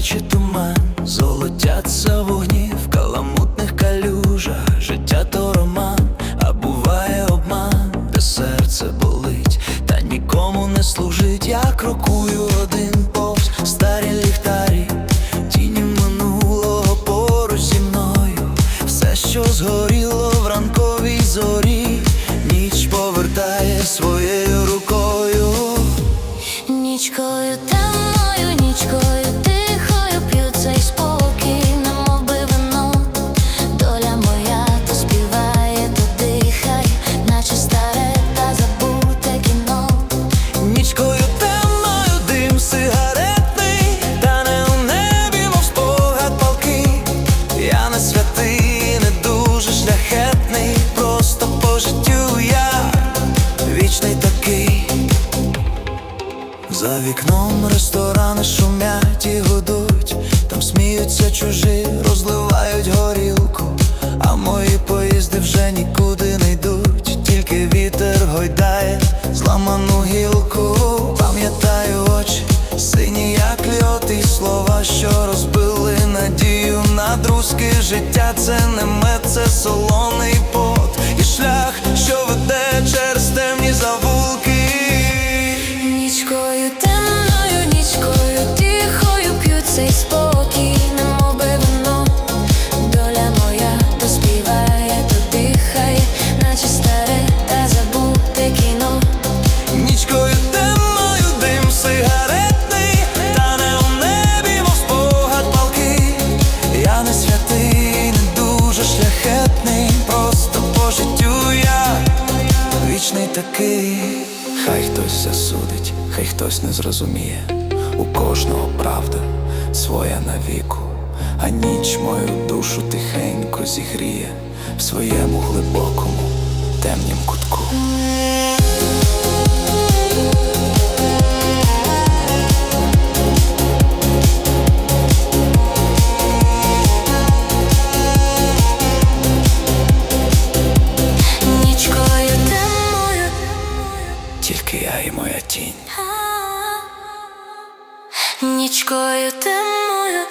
наче туман, золотяться вогні в каламутних калюжах. Життя то роман, а буває обман, де серце болить, та нікому не служить. Я крокую один повз старі ліхтарі, тіні минулого поруч зі мною. Все, що згоріло в ранковій зорі, ніч повертає своєю рукою. Нічкою темною, нічкою тихою п'ю цей спокій, би вино. Доля моя то співає, наче старе та кіно. Нічкою темною дим сигаретний, тане у небі, мов спогад палки. Я не святий, не дуже шляхетний, просто по життю я вічний такий. За вікном ресторани шумять і сміються чужі, розливають горілку, а мої поїзди вже нікуди не йдуть, тільки вітер гойдає зламану гілку, пам'ятаю очі, сині, як льот, і слова, що розбили надію. На друзки життя, це не мед, це солоний пот, і шлях, що веде через темні завулки. Нічкою темною, нічкою тихою п'ю цей спокій, такий. Хай хтось засудить, хай хтось не зрозуміє. У кожного правда своя навіку, а ніч мою душу тихенько зігріє в своєму глибокому темнім кутку. Нічкою темною